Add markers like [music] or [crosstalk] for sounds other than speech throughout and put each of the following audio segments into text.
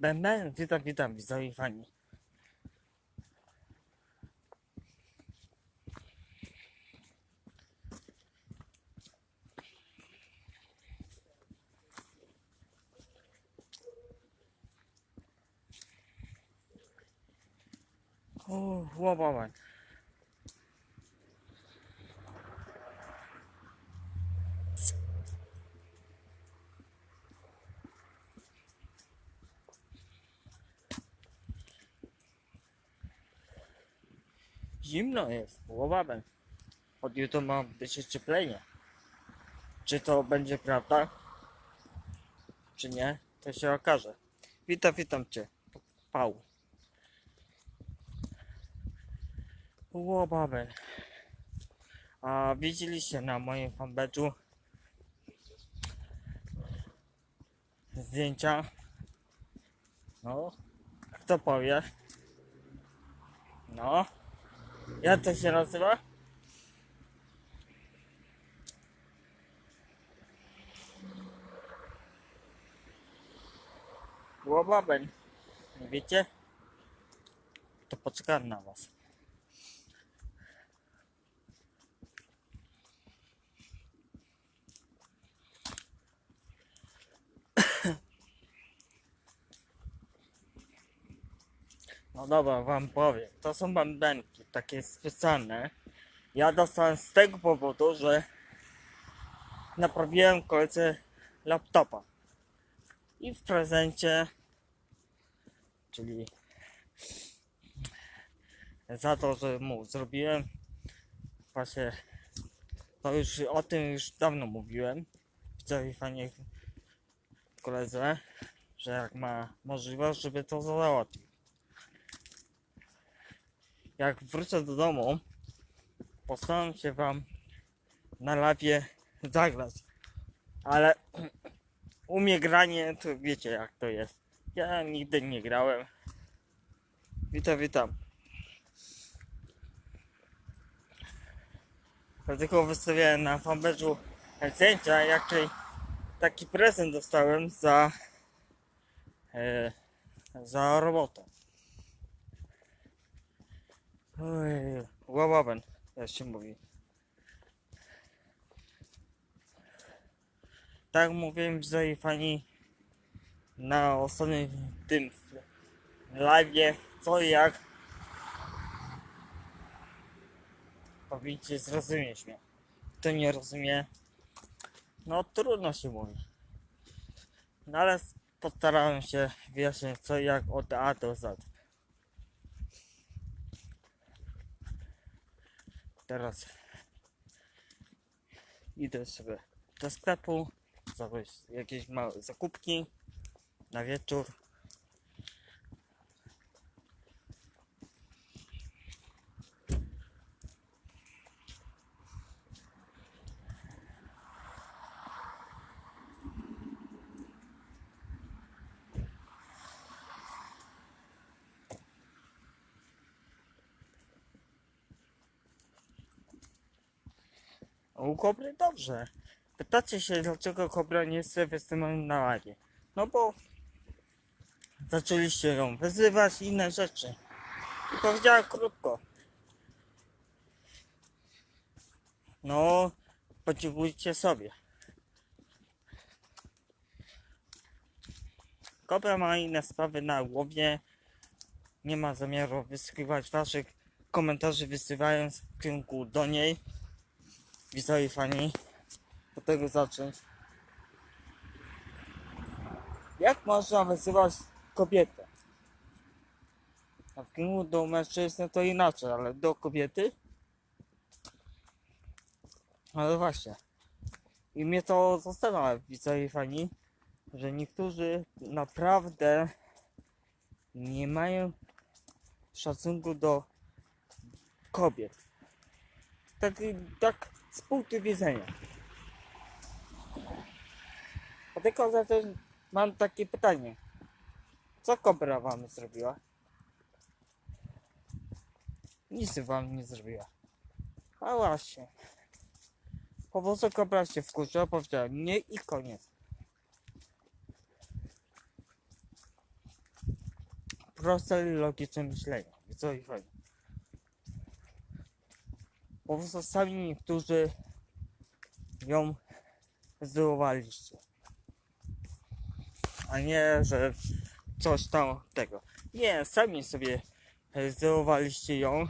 Bęben, witam, witam, widzowie fani. O, łobałem. Zimno jest, łobałem. Od jutro ma być ocieplenie. Czy to będzie prawda? Czy nie? To się okaże. Witam, witam cię. Pał. Łobałem. A widzieliście na moim fanpage'u zdjęcia? No, kto powie? No, jak to się nazywa? Łobabeń. Nie wiecie? To poczekam na was. No dobra, wam powiem. To są bębenki, takie specjalne. Ja dostałem z tego powodu, że naprawiłem koledze laptopa. I w prezencie, czyli za to, że mu zrobiłem, właśnie to już o tym już dawno mówiłem. Widzowie fajnie koledze, że jak ma możliwość, żeby to załatwił. Jak wrócę do domu, postaram się wam na lapie zagrać. Ale [clears throat] u mnie granie to wiecie jak to jest. Ja nigdy nie grałem. Witam, witam. Dlatego wystawiałem na fanpage'u zdjęcia, jakiej taki prezent dostałem za e, za robotę. Oj, łababen, jak się mówi. Tak mówiłem widzowie fani na ostatnim tym live, co i jak powinniście zrozumieć mnie. Kto nie rozumie, no trudno się mówi. No ale postarałem się wyjaśnić co i jak od A do Z. Teraz idę sobie do sklepu, zrobić jakieś małe zakupki na wieczór. U Kobry dobrze. Pytacie się, dlaczego Kobra nie chce występować na live. No bo zaczęliście ją wyzywać inne rzeczy. I powiedziała krótko. No, podziękujcie sobie. Kobra ma inne sprawy na głowie. Nie ma zamiaru wysyłać waszych komentarzy, wysyłając w kierunku do niej. Widzowie fani, od tego zacząć. Jak można wyzywać kobietę? A w kierunku do mężczyzny to inaczej, ale do kobiety? Ale właśnie. I mnie to zastanawia, widzowie fani, że niektórzy naprawdę nie mają szacunku do kobiet. Tak, tak z punktu widzenia. Dlatego zatem mam takie pytanie. Co kobra wam zrobiła? Nic wam nie zrobiła. A właśnie. Po prostu kobra się wkurzyła, powiedziała nie i koniec. proste logiczne myślenie. Co i chodzi. Po prostu sami niektórzy ją zdołowaliście. A nie, że coś tam tego. Nie, sami sobie e, zdołowaliście ją.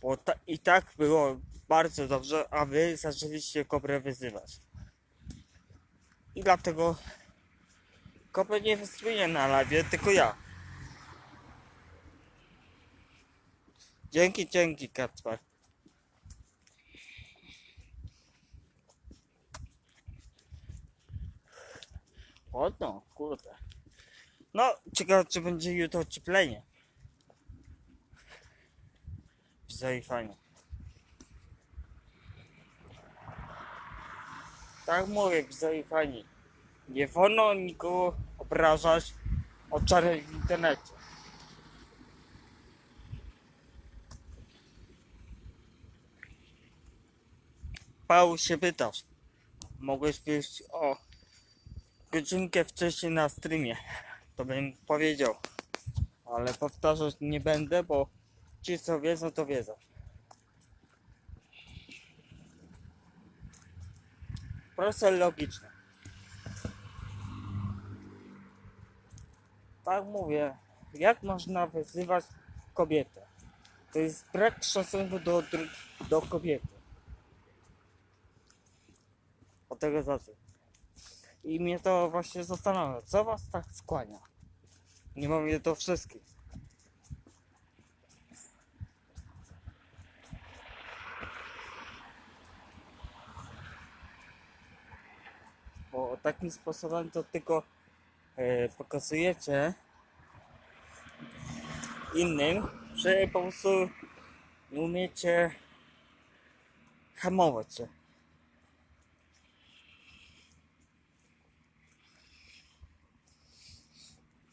Bo ta, i tak było bardzo dobrze, a wy zaczęliście kobrę wyzywać. I dlatego Kopę nie występuje na live, tylko ja. Dzięki, dzięki, Kacper. Ładno, kurde. No, ciekawe, czy będzie jutro ocieplenie. Widzę fajnie. Tak mówię, widzę fajnie. Nie wolno nikogo obrażać o czarach w internecie. Paul się pytasz. Mogłeś być o godzinkę wcześniej na streamie. [laughs] To bym powiedział. Ale powtarzać nie będę, bo ci co wiedzą to wiedzą. Proste logiczne. tak mówię, jak można wyzywać kobietę? To jest brak szacunku do, do kobiety. Od tego zacznę. I mnie to właśnie zastanawia, co was tak skłania? Nie mówię do wszystkich. Bo takim sposobem to tylko e, pokazujecie innym, że po prostu nie umiecie hamować się.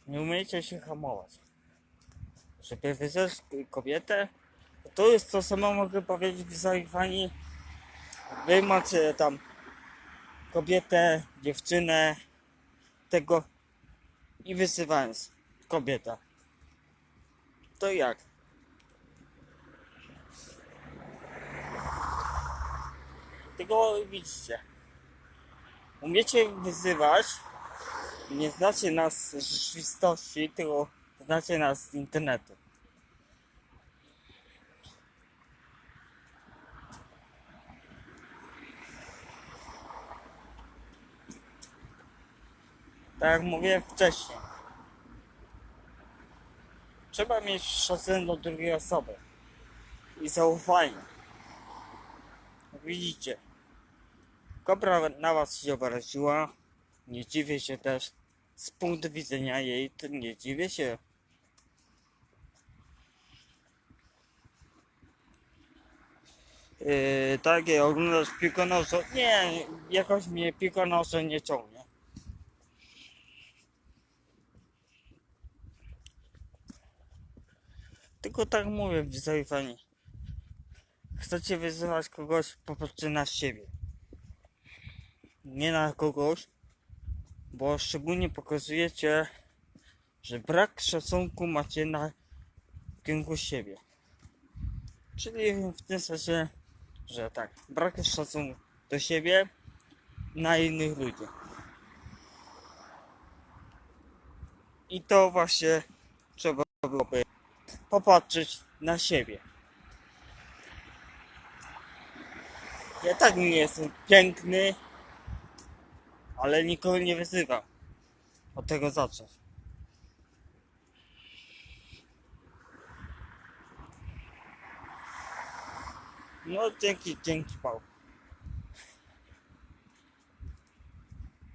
Nie umiecie się hamować. Żeby wyzwać kobietę, to jest to samo mogę powiedzieć w zajwani. Wy macie tam kobietę, dziewczynę, tego i wyzywając kobieta. To jak? Tylko widzicie. Umiecie wyzywać, nie znacie nas z rzeczywistości, tylko znacie nas z internetu. Tak jak mówiłem wcześniej. Trzeba mieć szacunek do drugiej osoby i zaufanie. Widzicie, kobra na was się obraziła. Nie dziwię się też. Z punktu widzenia jej, to nie dziwię się. Yy, takie oglądasz piłkę nożną. Nie, jakoś mnie piłka nożna nie ciągnie. Tylko tak mówię w zaufaniu. Chcecie wyzywać kogoś, popatrzcie na siebie. Nie na kogoś, bo szczególnie pokazujecie, że brak szacunku macie na w kierunku siebie. Czyli w tym sensie, że tak, brak szacunku do siebie na innych ludzi. I to właśnie trzeba byłoby popatrzeć na siebie. Ja tak nie jestem piękny, ale nikogo nie wyzywam. Od tego zacząć. No dzięki, dzięki Paul.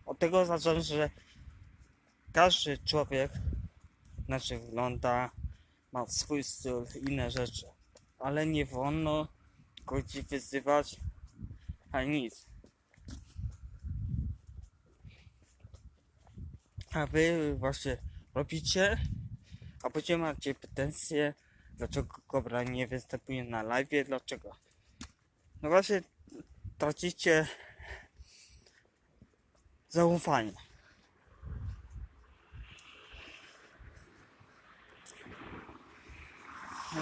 Od tego zacząć, że każdy człowiek znaczy wygląda, ma swój styl, inne rzeczy. Ale nie wolno kogoś wyzywać, ani nic. A wy właśnie robicie, a później macie pretensje, dlaczego Kobra nie występuje na live, dlaczego? No właśnie tracicie zaufanie.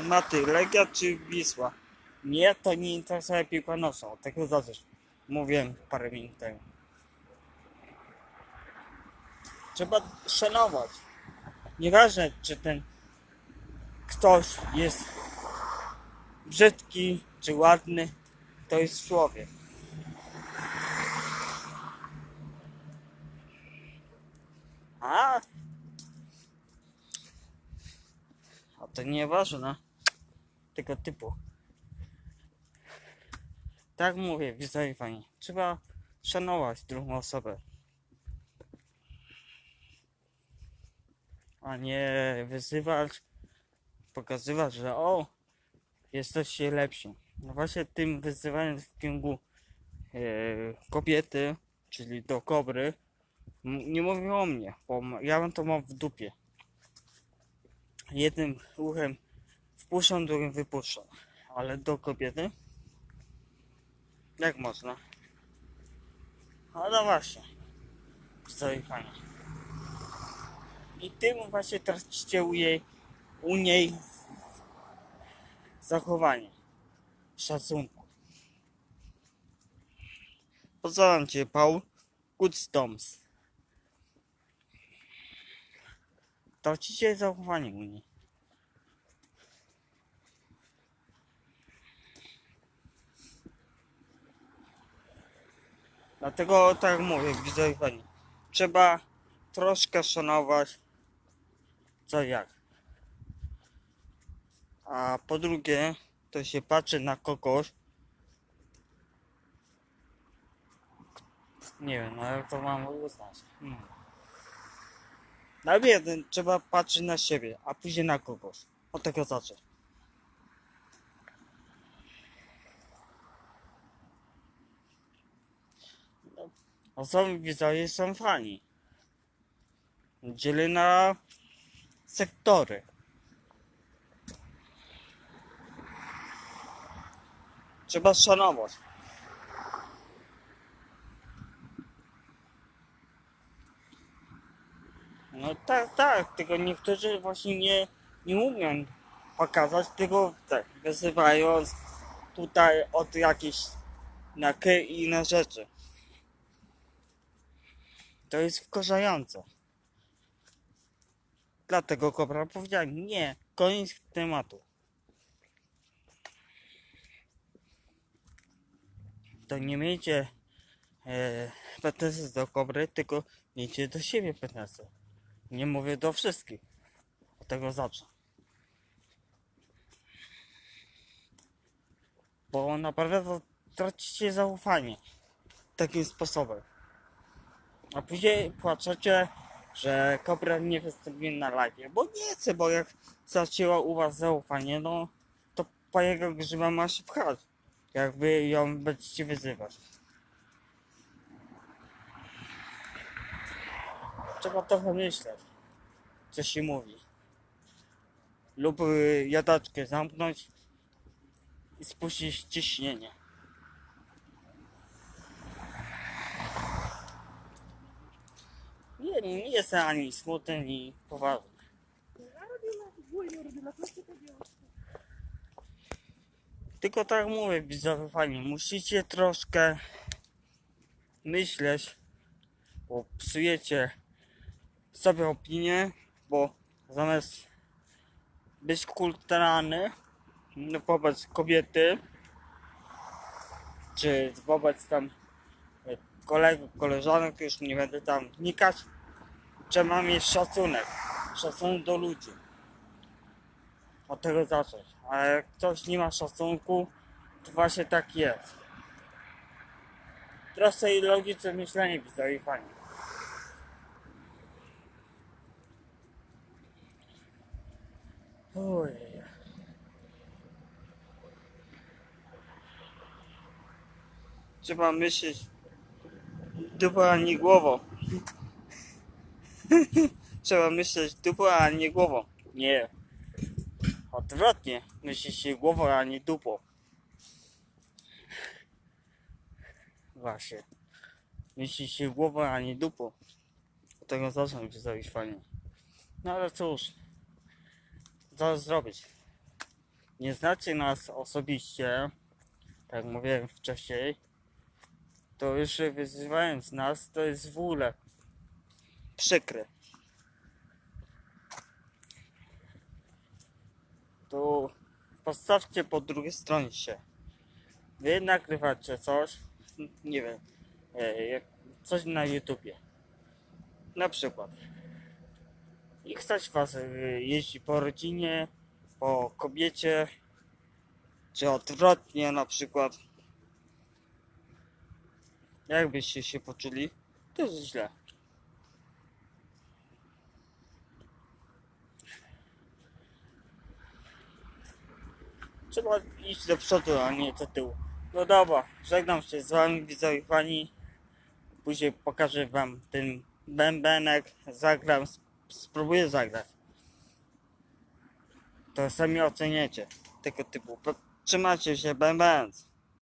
Maty, Legia czy Wisła? Mnie to nie interesuje piłka od tego zacząć. Mówiłem parę minut temu. Trzeba szanować. Nieważne, czy ten ktoś jest brzydki czy ładny, to jest człowiek. A, a to nieważne tego typu. Tak mówię, widzowie fani. Trzeba szanować drugą osobę. A nie wyzywać, pokazywać, że o, jesteście lepsi. No właśnie tym wyzywaniem w kierunku e, kobiety, czyli do kobry, nie mówią o mnie, bo ja mam to mam w dupie. Jednym uchem wpuszczam, drugim wypuszczam. Ale do kobiety? Jak można? No, no właśnie. Co i tym właśnie tracicie u jej, u niej zachowanie. Szacunku. Pozdrawiam Cię, Paul. Good. Tracicie zachowanie u niej. Dlatego tak mówię, widzowie pani. Trzeba troszkę szanować co jak. A po drugie, to się patrzy na kogoś. Nie wiem, no jak to mam uznać. Hmm. Najpierw trzeba patrzeć na siebie, a później na kogoś. Od tego zacząć. Osoby widzowie są fani. Dzieli na sektory. Trzeba szanować. No tak, tak, tylko niektórzy właśnie nie, nie umieją pokazać, tylko tak, wyzywając tutaj od jakichś na i inne rzeczy. To jest wkurzające. Dlatego Kobra powiedziałem, nie, koniec tematu. To nie miejcie e, pretensji do Kobry, tylko miejcie do siebie pretensje. Nie mówię do wszystkich. Od tego zacznę. Bo naprawdę tracicie zaufanie takim sposobem. A później płaczecie, że Kobra nie występuje na live. Bo nie chcę, bo jak straciła u was zaufanie, no to po jego grzyba ma się pchać. Jak wy ją będziecie wyzywać. Trzeba trochę myśleć, co się mówi. Lub y, jadaczkę zamknąć i spuścić ciśnienie. Nie, jestem ani smutny, ani poważny. Tylko tak mówię, widzowie fani, musicie troszkę myśleć, bo psujecie sobie opinię, bo zamiast być kulturalny no, wobec kobiety, czy wobec tam kolegów, koleżanek, już nie będę tam wnikać, trzeba mieć szacunek, szacunek do ludzi. Od tego zacząć. A jak ktoś nie ma szacunku, to właśnie tak jest. Proste i logiczne myślenie widzowie fani. Ojej. Trzeba myśleć dupą, a nie głową. [laughs] Trzeba myśleć dupą, a nie głową. Nie. Odwrotnie. Myślisz się głową, a nie dupą. Właśnie. Myślisz się głową, a nie dupą. Od tego zacznę się zrobić fajnie. No ale cóż. Co zrobić? nie znacie nas osobiście, tak mówiłem wcześniej, to już wyzywając nas, to jest w ogóle przykre. To postawcie po drugiej stronie się. Wy nagrywacie coś, nie wiem, e, coś na YouTubie. Na przykład. I ktoś was e, jeździ po rodzinie, po kobiecie, czy odwrotnie na przykład. Jakbyście się poczuli, to jest źle. Trzeba iść do przodu, a nie do tyłu. No dobra, żegnam się z wami widzowie fani. Później pokażę wam ten bębenek, zagram, sp- spróbuję zagrać. To sami oceniecie tego typu. Trzymajcie się, bębenc.